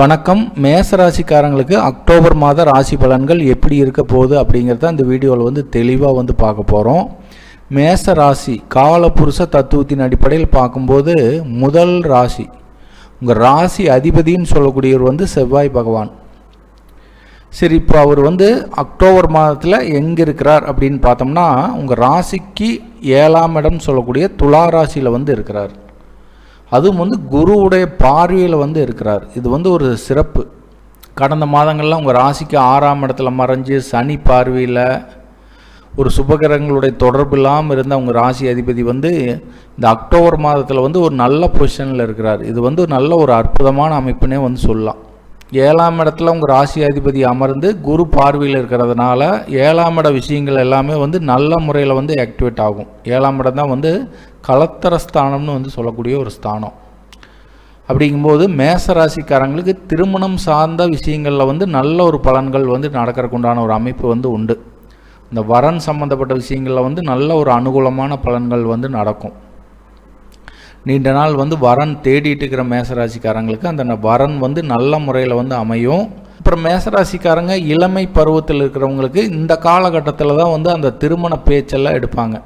வணக்கம். மேச ராசிக்காரங்களுக்கு அக்டோபர் மாத ராசி பலன்கள் எப்படி இருக்க போகுது அப்படிங்கிறத இந்த வீடியோவில் வந்து தெளிவாக வந்து பார்க்க போகிறோம் மேச ராசி காலபுருஷ தத்துவத்தின் அடிப்படையில் பார்க்கும்போது முதல் ராசி. உங்கள் ராசி அதிபதின்னு சொல்லக்கூடியவர் வந்து செவ்வாய் பகவான். சரி இப்போ அவர் வந்து அக்டோபர் மாதத்தில் எங்கே இருக்கிறார் அப்படின்னு பார்த்தோம்னா உங்கள் ராசிக்கு ஏழாம் இடம் சொல்லக்கூடிய துலா ராசியில் வந்து இருக்கிறார். அதுவும் வந்து குருவுடைய பார்வையில் வந்து இருக்கிறார். இது வந்து ஒரு சிறப்பு. கடந்த மாதங்கள்லாம் உங்கள் ராசிக்கு ஆறாம் இடத்துல மறைஞ்சு சனி பார்வையில் ஒரு சுபகிரகங்களுடைய தொடர்பு இல்லாமல் இருந்த உங்கள் ராசி அதிபதி வந்து இந்த அக்டோபர் மாதத்தில் வந்து ஒரு நல்ல பொசிஷனில் இருக்கிறார். இது வந்து நல்ல ஒரு அற்புதமான அமைப்புனே வந்து சொல்லலாம். ஏழாம் இடத்துல உங்கள் ராசி அதிபதி அமர்ந்து குரு பார்வையில் இருக்கிறதுனால ஏழாம் இட விஷயங்கள் எல்லாமே வந்து நல்ல முறையில் வந்து ஆக்டிவேட் ஆகும். ஏழாம் இடம் தான் வந்து கலத்தர ஸ்தானம்னு வந்து சொல்லக்கூடிய ஒரு ஸ்தானம். அப்படிங்கும்போது மேச ராசிக்காரங்களுக்கு திருமணம் சார்ந்த விஷயங்களில் வந்து நல்ல ஒரு பலன்கள் வந்து நடக்கிறக்குண்டான ஒரு அமைப்பு வந்து உண்டு. இந்த வரன் சம்மந்தப்பட்ட விஷயங்களில் வந்து நல்ல ஒரு அனுகூலமான பலன்கள் வந்து நடக்கும். நீண்ட நாள் வந்து வரன் தேடிட்டு இருக்கிற மேசராசிக்காரங்களுக்கு அந்த வரன் வந்து நல்ல முறையில் வந்து அமையும். அப்புறம் மேசராசிக்காரங்க இளமை பருவத்தில் இருக்கிறவங்களுக்கு இந்த காலகட்டத்தில் தான் வந்து அந்த திருமண பேச்செல்லாம் எடுப்பாங்க.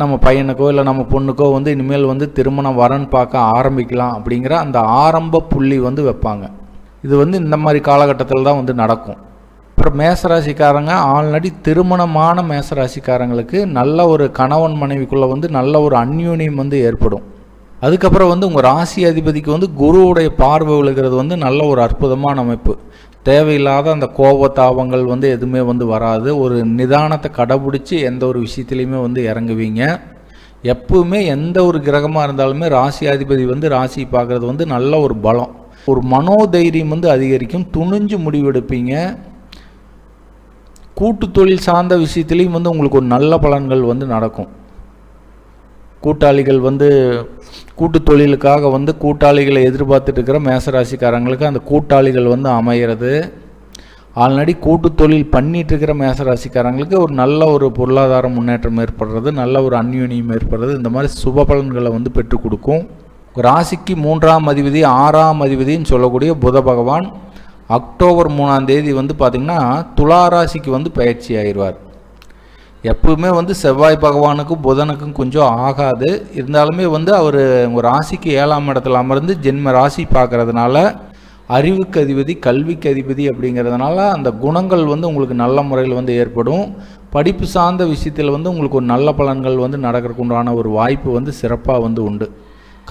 நம்ம பையனுக்கோ இல்லை நம்ம பொண்ணுக்கோ வந்து இனிமேல் வந்து திருமணம் வரன் பார்க்க ஆரம்பிக்கலாம் அப்படிங்கிற அந்த ஆரம்ப புள்ளி வந்து வைப்பாங்க. இது வந்து இந்த மாதிரி காலகட்டத்தில் தான் வந்து நடக்கும். அப்புறம் மேசராசிக்காரங்க ஆல்ரெடி திருமணமான மேசராசிக்காரங்களுக்கு நல்ல ஒரு கணவன் மனைவிக்குள்ளே வந்து நல்ல ஒரு அந்யூன்யம் வந்து ஏற்படும். அதுக்கப்புறம் வந்து உங்கள் ராசி அதிபதிக்கு வந்து குருவுடைய பார்வை விழுகிறது வந்து நல்ல ஒரு அற்புதமான அமைப்பு. தேவையில்லாத அந்த கோபத்தாபங்கள் வந்து எதுவுமே வந்து வராது. ஒரு நிதானத்தை கடைபிடிச்சி எந்த ஒரு விஷயத்துலையுமே வந்து இறங்குவீங்க. எப்பவுமே எந்த ஒரு கிரகமாக இருந்தாலுமே ராசி அதிபதி வந்து ராசி பார்க்குறது வந்து நல்ல ஒரு பலம். ஒரு மனோதைரியம் வந்து அதிகரிக்கும். துணிஞ்சு முடிவெடுப்பீங்க. கூட்டு தொழில் சார்ந்த விஷயத்துலேயும் வந்து உங்களுக்கு ஒரு நல்ல பலன்கள் வந்து நடக்கும். கூட்டாளிகள் வந்து கூட்டு தொழிலுக்காக வந்து கூட்டாளிகளை எதிர்பார்த்துட்டு இருக்கிற மேசராசிக்காரங்களுக்கு அந்த கூட்டாளிகள் வந்து அமைகிறது ஆல்ரெடி கூட்டு தொழில் பண்ணிட்டு இருக்கிற மேசராசிக்காரங்களுக்கு ஒரு நல்ல ஒரு பொருளாதார முன்னேற்றம் ஏற்படுறது நல்ல ஒரு அந்யூனியம் ஏற்படுறது இந்த மாதிரி சுப பலன்களை வந்து பெற்றுக் கொடுக்கும். ராசிக்கு மூன்றாம் அதிபதி ஆறாம் அதிபதின்னு சொல்லக்கூடிய புத பகவான் அக்டோபர் மூணாம் தேதி வந்து பார்த்திங்கன்னா துலா ராசிக்கு வந்து பயிற்சி ஆயிடுவார். எப்பவுமே வந்து செவ்வாய் பகவானுக்கும் புதனுக்கும் கொஞ்சம் ஆகாது. இருந்தாலுமே வந்து அவர் உங்கள் ராசிக்கு ஏழாம் இடத்துல அமர்ந்து ஜென்ம ராசி பார்க்குறதுனால அறிவுக்கு அதிபதி கல்விக்கு அதிபதி அப்படிங்கிறதுனால அந்த குணங்கள் வந்து உங்களுக்கு நல்ல முறையில் வந்து ஏற்படும். படிப்பு சார்ந்த விஷயத்தில் வந்து உங்களுக்கு ஒரு நல்ல பலன்கள் வந்து நடக்கிறதுக்கு உண்டான ஒரு வாய்ப்பு வந்து சிறப்பாக வந்து உண்டு.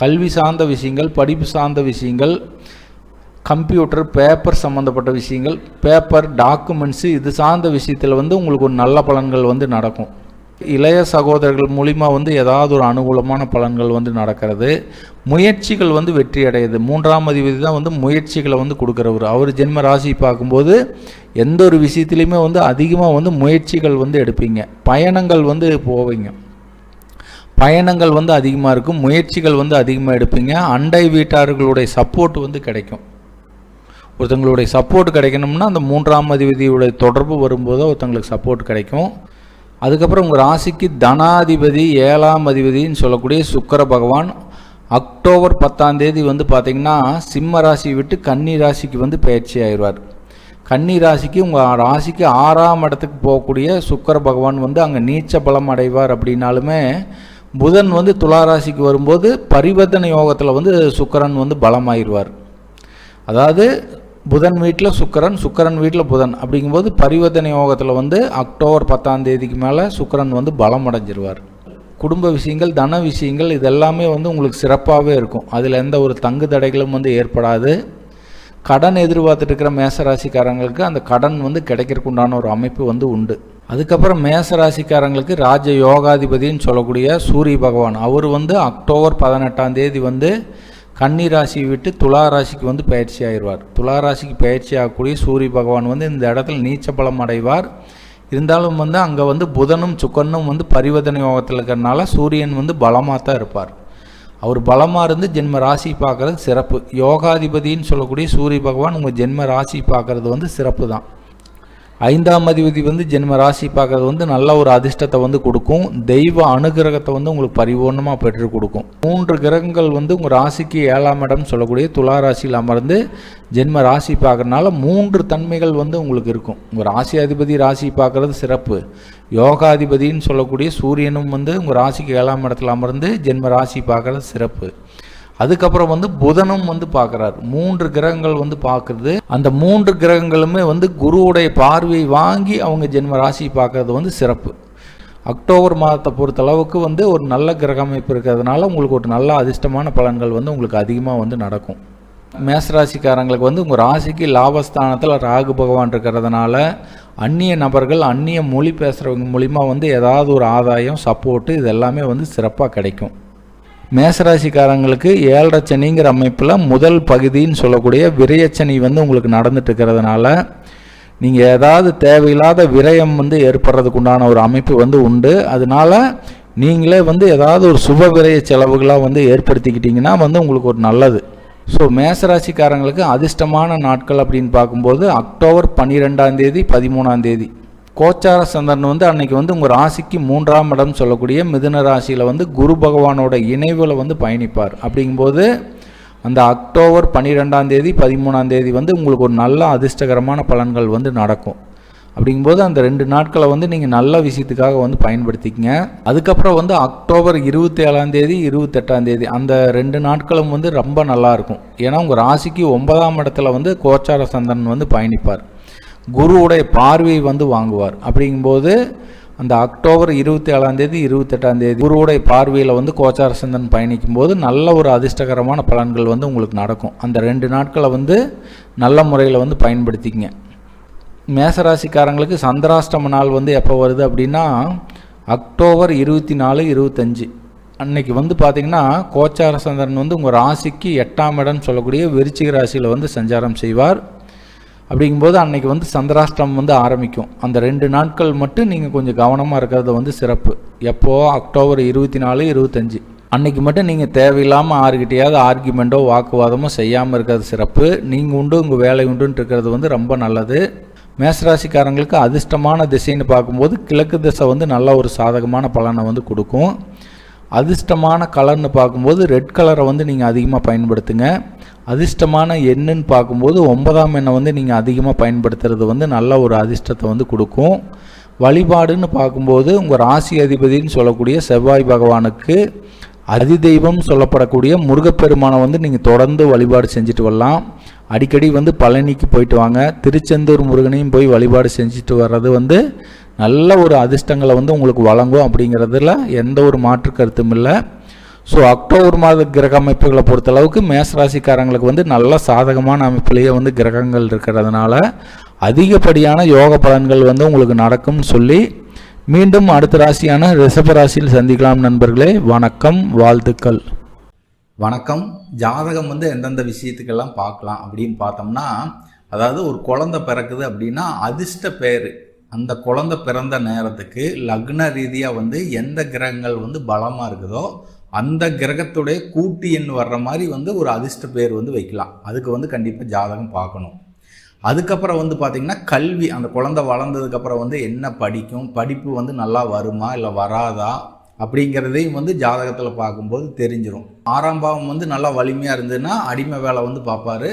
கல்வி சார்ந்த விஷயங்கள் படிப்பு சார்ந்த விஷயங்கள் கம்ப்யூட்டர் பேப்பர் சம்மந்தப்பட்ட விஷயங்கள் பேப்பர் டாக்குமெண்ட்ஸு இது சார்ந்த விஷயத்தில் வந்து உங்களுக்கு ஒரு நல்ல பலன்கள் வந்து நடக்கும். இளைய சகோதரர்கள் மூலிமா வந்து ஏதாவது ஒரு அனுகூலமான பலன்கள் வந்து நடக்கிறது. முயற்சிகள் வந்து வெற்றி அடையுது. மூன்றாம் அதிபதி தான் வந்து முயற்சிகளை வந்து கொடுக்குறவர் அவர் ஜென்ம ராசி பார்க்கும்போது எந்த ஒரு விஷயத்துலையுமே வந்து அதிகமாக வந்து முயற்சிகள் வந்து எடுப்பீங்க. பயணங்கள் வந்து போவீங்க. பயணங்கள் வந்து அதிகமாக இருக்கும். முயற்சிகள் வந்து அதிகமாக எடுப்பீங்க. அண்டை வீட்டார்களுடைய சப்போர்ட் வந்து கிடைக்கும். ஒருத்தங்களுடைய சப்போர்ட் கிடைக்கணும்னா அந்த மூன்றாம் அதிபதியுடைய தொடர்பு வரும்போது ஒருத்தங்களுக்கு சப்போர்ட் கிடைக்கும். அதுக்கப்புறம் உங்கள் ராசிக்கு தனாதிபதி ஏழாம் அதிபதின்னு சொல்லக்கூடிய சுக்கர பகவான் அக்டோபர் பத்தாம் தேதி வந்து பார்த்திங்கன்னா சிம்ம ராசி விட்டு கன்னி ராசிக்கு வந்து பயிற்சி ஆயிடுவார். கன்னி ராசிக்கு உங்கள் ராசிக்கு ஆறாம் இடத்துக்கு போகக்கூடிய சுக்கர பகவான் வந்து அங்கே நீச்ச பலம் அடைவார் அப்படின்னாலுமே புதன் வந்து துலா ராசிக்கு வரும்போது பரிவர்த்தனை யோகத்தில் வந்து சுக்கரன் வந்து பலமாயிருவார். அதாவது புதன் வீட்டில் சுக்கிரன் சுக்கரன் வீட்டில் புதன். அப்படிங்கும்போது பரிவர்த்தனை யோகத்தில் வந்து அக்டோபர் பத்தாம் தேதிக்கு மேலே சுக்கிரன் வந்து பலம் அடைஞ்சிருவார். குடும்ப விஷயங்கள் தன விஷயங்கள் இதெல்லாமே வந்து உங்களுக்கு சிறப்பாகவே இருக்கும். அதில் எந்த ஒரு தங்கு தடைகளும் வந்து ஏற்படாது. கடன் எதிர்பார்த்துட்டு இருக்கிற மேசராசிக்காரங்களுக்கு அந்த கடன் வந்து கிடைக்கிறதுக்கு உண்டான ஒரு அமைப்பு வந்து உண்டு. அதுக்கப்புறம் மேசராசிக்காரங்களுக்கு ராஜ யோகாதிபதின்னு சொல்லக்கூடிய சூரிய பகவான். அவர் வந்து அக்டோபர் பதினெட்டாம் தேதி வந்து கன்னி ராசியை விட்டு துலா ராசிக்கு வந்து பயிற்சி ஆயிடுவார். துலா ராசிக்கு பயிற்சி ஆகக்கூடிய சூரிய பகவான் வந்து இந்த இடத்துல நீச்ச பலம் அடைவார். இருந்தாலும் வந்து அங்கே வந்து புதனும் சுக்கரனும் வந்து பரிவர்த்தனை யோகத்தில் இருக்கிறனால சூரியன் வந்து பலமாக தான் இருப்பார். அவர் பலமாக இருந்து ஜென்ம ராசி பார்க்கறது சிறப்பு. யோகாதிபதின்னு சொல்லக்கூடிய சூரிய பகவான் உங்கள் ஜென்ம ராசி பார்க்கறது வந்து சிறப்பு தான். ஐந்தாம் அதிபதி வந்து ஜென்ம ராசி பார்க்கறது வந்து நல்ல ஒரு அதிர்ஷ்டத்தை வந்து கொடுக்கும். தெய்வ அனுகிரகத்தை வந்து உங்களுக்கு பரிபூர்ணமாக பெற்று கொடுக்கும். மூன்று கிரகங்கள் வந்து உங்கள் ராசிக்கு ஏழாம் இடம் சொல்லக்கூடிய துலா ராசியில் அமர்ந்து ஜென்ம ராசி பார்க்கறனால மூன்று தன்மைகள் வந்து உங்களுக்கு இருக்கும். உங்கள் ராசி அதிபதி ராசி பார்க்கறது சிறப்பு. யோகாதிபதின்னு சொல்லக்கூடிய சூரியனும் வந்து உங்கள் ராசிக்கு ஏழாம் இடத்துல அமர்ந்து ஜென்ம ராசி பார்க்கறது சிறப்பு. அதுக்கப்புறம் வந்து புதனும் வந்து பார்க்குறாரு. மூன்று கிரகங்கள் வந்து பார்க்குறது. அந்த மூன்று கிரகங்களுமே வந்து குருவுடைய பார்வையை வாங்கி அவங்க ஜென்ம ராசி பார்க்கறது வந்து சிறப்பு. அக்டோபர் மாதத்தை பொறுத்தளவுக்கு வந்து ஒரு நல்ல கிரக அமைப்பு இருக்கிறதுனால உங்களுக்கு ஒரு நல்ல அதிர்ஷ்டமான பலன்கள் வந்து உங்களுக்கு அதிகமாக வந்து நடக்கும். மேசராசிக்காரங்களுக்கு வந்து உங்கள் ராசிக்கு லாபஸ்தானத்தில் ராகு பகவான் இருக்கிறதுனால அந்நிய நபர்கள் அந்நிய மொழி பேசுகிறவங்க மூலிமா வந்து ஏதாவது ஒரு ஆதாயம் சப்போர்ட்டு இது எல்லாமே வந்து சிறப்பாக கிடைக்கும். மேசராசிக்காரங்களுக்கு ஏழரை சனிங்கிற அமைப்பில் முதல் பகுதின்னு சொல்லக்கூடிய விரயச்சனி வந்து உங்களுக்கு நடந்துட்டு இருக்கிறதுனால நீங்கள் ஏதாவது தேவையில்லாத விரயம் வந்து ஏற்படுறதுக்கு உண்டான ஒரு அமைப்பு வந்து உண்டு. அதனால நீங்களே வந்து ஏதாவது ஒரு சுப விரய செலவுகளாக வந்து ஏற்படுத்திக்கிட்டிங்கன்னா வந்து உங்களுக்கு ஒரு நல்லது. ஸோ மேசராசிக்காரங்களுக்கு அதிர்ஷ்டமான நாட்கள் அப்படின்னு பார்க்கும்போது அக்டோபர் பன்னிரெண்டாம் தேதி பதிமூணாம் தேதி. கோச்சார சந்திரன் வந்து அன்னைக்கு வந்து உங்கள் ராசிக்கு மூன்றாம் இடம் சொல்லக்கூடிய மிதுன ராசியில் வந்து குரு பகவானோட இணைவில் வந்து பயணிப்பார். அப்படிங்கும்போது அந்த அக்டோபர் பன்னிரெண்டாம் தேதி பதிமூணாம் தேதி வந்து உங்களுக்கு ஒரு நல்ல அதிர்ஷ்டகரமான பலன்கள் வந்து நடக்கும். அப்படிங்கும்போது அந்த ரெண்டு நாட்களை வந்து நீங்கள் நல்ல விஷயத்துக்காக வந்து பயன்படுத்திக்கங்க. அதுக்கப்புறம் வந்து அக்டோபர் இருபத்தி ஏழாம் தேதி இருபத்தெட்டாம் தேதி அந்த ரெண்டு நாட்களும் வந்து ரொம்ப நல்லா இருக்கும். ஏன்னா உங்கள் ராசிக்கு ஒன்பதாம் இடத்துல வந்து கோச்சார சந்திரன் வந்து பயணிப்பார். குருவுடைய பார்வையை வந்து வாங்குவார். அப்படிங்கும்போது அந்த அக்டோபர் இருபத்தி ஏழாம் தேதி இருபத்தெட்டாம் தேதி குருவுடைய பார்வையில் வந்து கோச்சார சந்தன் பயணிக்கும் போது நல்ல ஒரு அதிர்ஷ்டகரமான பலன்கள் வந்து உங்களுக்கு நடக்கும். அந்த ரெண்டு நாட்களை வந்து நல்ல முறையில் வந்து பயன்படுத்திக்கங்க. மேசராசிக்காரங்களுக்கு சந்திராஷ்டம நாள் வந்து எப்போ வருது அப்படின்னா அக்டோபர் இருபத்தி நாலு இருபத்தஞ்சு. அன்னைக்கு வந்து பார்த்திங்கன்னா கோச்சார சந்திரன் வந்து உங்கள் ராசிக்கு எட்டாம் இடம்னு சொல்லக்கூடிய விருச்சிக ராசியில் வந்து சஞ்சாரம் செய்வார். அப்படிங்கும்போது அன்னைக்கு வந்து சந்திராஷ்டிரம் வந்து ஆரம்பிக்கும். அந்த ரெண்டு நாட்கள் மட்டும் நீங்கள் கொஞ்சம் கவனமாக இருக்கிறது வந்து சிறப்பு. எப்போது அக்டோபர் இருபத்தி நாலு இருபத்தஞ்சி. அன்னைக்கு மட்டும் நீங்கள் தேவையில்லாமல் ஆறுகிட்டையாவது ஆர்குமெண்ட்டோ வாக்குவாதமோ செய்யாமல் இருக்கிறது சிறப்பு. நீங்கள் உண்டு உங்கள் வேலை உண்டுன்ட்டு இருக்கிறது வந்து ரொம்ப நல்லது. மேசராசிக்காரங்களுக்கு அதிர்ஷ்டமான திசைன்னு பார்க்கும்போது கிழக்கு திசை வந்து நல்ல ஒரு சாதகமான பலனை வந்து கொடுக்கும். அதிர்ஷ்டமான கலர்னு பார்க்கும்போது ரெட் கலரை வந்து நீங்கள் அதிகமாக பயன்படுத்துங்க. அதிர்ஷ்டமான எண்ணுன்னு பார்க்கும்போது ஒன்பதாம் எண்ணை வந்து நீங்கள் அதிகமாக பயன்படுத்துறது வந்து நல்ல ஒரு அதிர்ஷ்டத்தை வந்து கொடுக்கும். வழிபாடுன்னு பார்க்கும்போது உங்கள் ராசி அதிபதினு சொல்லக்கூடிய செவ்வாய் பகவானுக்கு அதிதெய்வம் சொல்லப்படக்கூடிய முருகப்பெருமானை வந்து நீங்கள் தொடர்ந்து வழிபாடு செஞ்சுட்டு வரலாம். அடிக்கடி வந்து பழனிக்கு போயிட்டு வாங்க. திருச்செந்தூர் முருகனையும் போய் வழிபாடு செஞ்சுட்டு வர்றது வந்து நல்ல ஒரு அதிர்ஷ்டங்களை வந்து உங்களுக்கு வழங்கும் அப்படிங்கிறதுல எந்த ஒரு மாற்று கருத்தும் இல்லை. ஸோ அக்டோபர் மாத கிரக அமைப்புகளை பொறுத்தளவுக்கு மேசராசிக்காரங்களுக்கு வந்து நல்ல சாதகமான அமைப்பிலேயே வந்து கிரகங்கள் இருக்கிறதுனால அதிகப்படியான யோக பலன்கள் வந்து உங்களுக்கு நடக்கும்னு சொல்லி மீண்டும் அடுத்த ராசியான ரிஷப ராசியில் சந்திக்கலாம் நண்பர்களே. வணக்கம் வாழ்த்துக்கள். வணக்கம். ஜாதகம் வந்து எந்தெந்த விஷயத்துக்கெல்லாம் பார்க்கலாம் அப்படின்னு பார்த்தோம்னா அதாவது ஒரு குழந்தை பிறக்குது அப்படின்னா அதிர்ஷ்ட பேர். அந்த குழந்தை பிறந்த நேரத்துக்கு லக்ன ரீதியாக வந்து எந்த கிரகங்கள் வந்து பலமாக இருக்குதோ அந்த கிரகத்துடைய கூட்டு எண் வர்ற மாதிரி வந்து ஒரு அதிர்ஷ்ட பேர் வந்து வைக்கலாம். அதுக்கு வந்து கண்டிப்பாக ஜாதகம் பார்க்கணும். அதுக்கப்புறம் வந்து பார்த்திங்கன்னா கல்வி அந்த குழந்தை வளர்ந்ததுக்கப்புறம் வந்து என்ன படிக்கும் படிப்பு வந்து நல்லா வருமா இல்லை வராதா அப்படிங்கிறதையும் வந்து ஜாதகத்தில் பார்க்கும்போது தெரிஞ்சிடும் ஆறாம் பாவம் வந்து நல்லா வலிமையாக இருந்ததுன்னா அடிமை வேலை வந்து பார்ப்பாரு.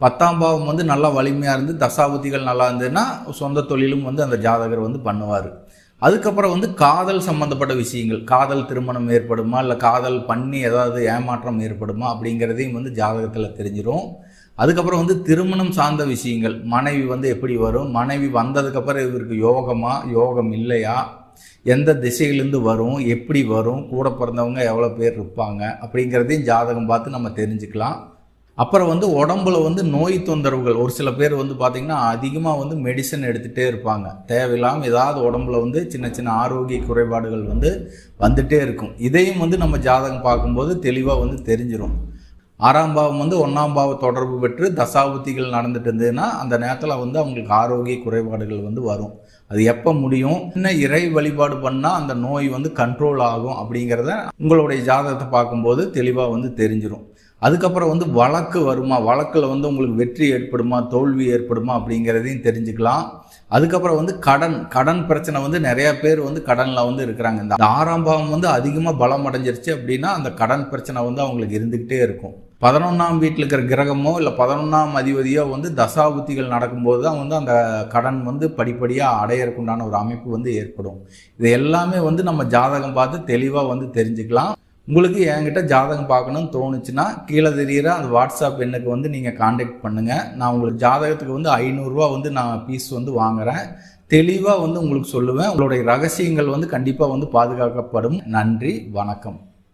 பத்தாம் பாவம் வந்து நல்லா வலிமையாக இருந்து தசாபுத்திகள் நல்லா இருந்ததுன்னா சொந்த தொழிலும் வந்து அந்த ஜாதகர் வந்து பண்ணுவார். அதுக்கப்புறம் வந்து காதல் சம்மந்தப்பட்ட விஷயங்கள். காதல் திருமணம் ஏற்படுமா? இல்லை காதல் பண்ணி ஏதாவது ஏமாற்றம் ஏற்படுமா? அப்படிங்கிறதையும் வந்து ஜாதகத்தில் தெரிஞ்சிடும் அதுக்கப்புறம் வந்து திருமணம் சார்ந்த விஷயங்கள். மனைவி வந்து எப்படி வரும்? மனைவி வந்ததுக்கப்புறம் இவருக்கு யோகமா? யோகம் இல்லையா? எந்த திசையிலேருந்து வரும்? எப்படி வரும்? கூட பிறந்தவங்க எவ்வளோ பேர் இருப்பாங்க? அப்படிங்கிறதையும் ஜாதகம் பார்த்து நம்ம தெரிஞ்சுக்கலாம். அப்புறம் வந்து உடம்புல வந்து நோய் தொந்தரவுகள். ஒரு சில பேர் வந்து பார்த்திங்கன்னா அதிகமாக வந்து மெடிசன் எடுத்துகிட்டே இருப்பாங்க. தேவையில்லாமல் ஏதாவது உடம்புல வந்து சின்ன சின்ன ஆரோக்கிய குறைபாடுகள் வந்து வந்துகிட்டே இருக்கும். இதையும் வந்து நம்ம ஜாதகம் பார்க்கும்போது தெளிவாக வந்து தெரிஞ்சிடும் ஆறாம் பாவம் வந்து ஒன்றாம் பாவ தொடர்பு பெற்று தசாபுத்திகள் நடந்துட்டு இருந்ததுன்னா அந்த நேரத்தில் வந்து அவங்களுக்கு ஆரோக்கிய குறைபாடுகள் வந்து வரும். அது எப்போ முடியும்? என்ன இறை வழிபாடு பண்ணால் அந்த நோய் வந்து கண்ட்ரோல் ஆகும் அப்படிங்கிறத உங்களுடைய ஜாதகத்தை பார்க்கும்போது தெளிவாக வந்து தெரிஞ்சிடும் அதுக்கப்புறம் வந்து வழக்கு வருமா? வழக்கில் வந்து உங்களுக்கு வெற்றி ஏற்படுமா? தோல்வி ஏற்படுமா? அப்படிங்கிறதையும் தெரிஞ்சுக்கலாம். அதுக்கப்புறம் வந்து கடன் கடன் பிரச்சனை வந்து நிறைய பேர் வந்து கடனில் வந்து இருக்கிறாங்க. இந்த ஆறாம் பாவம் வந்து அதிகமாக பலம் அடைஞ்சிருச்சு அப்படின்னா அந்த கடன் பிரச்சனை வந்து அவங்களுக்கு இருந்துக்கிட்டே இருக்கும். பதினொன்றாம் வீட்டில் இருக்கிற கிரகமோ இல்லை பதினொன்றாம் அதிபதியோ வந்து தசாபுத்திகள் நடக்கும்போது தான் வந்து அந்த கடன் வந்து படிப்படியாக அடையறதுக்குண்டான ஒரு அமைப்பு வந்து ஏற்படும். இது எல்லாமே வந்து நம்ம ஜாதகம் பார்த்து தெளிவாக வந்து தெரிஞ்சுக்கலாம். உங்களுக்கு என்கிட்ட ஜாதகம் பார்க்கணும்னு தோணுச்சுன்னா கீழே தெரியிற அந்த வாட்ஸ்அப் எண்ணுக்கு வந்து நீங்கள் காண்டாக்ட் பண்ணுங்கள் நான் உங்களுக்கு ஜாதகத்துக்கு வந்து ஐநூறுரூவா வந்து நான் பீஸ் வந்து வாங்குறேன். தெளிவாக வந்து உங்களுக்கு சொல்லுவேன். உங்களுடைய ரகசியங்கள் வந்து கண்டிப்பாக வந்து பாதுகாக்கப்படும். நன்றி வணக்கம்.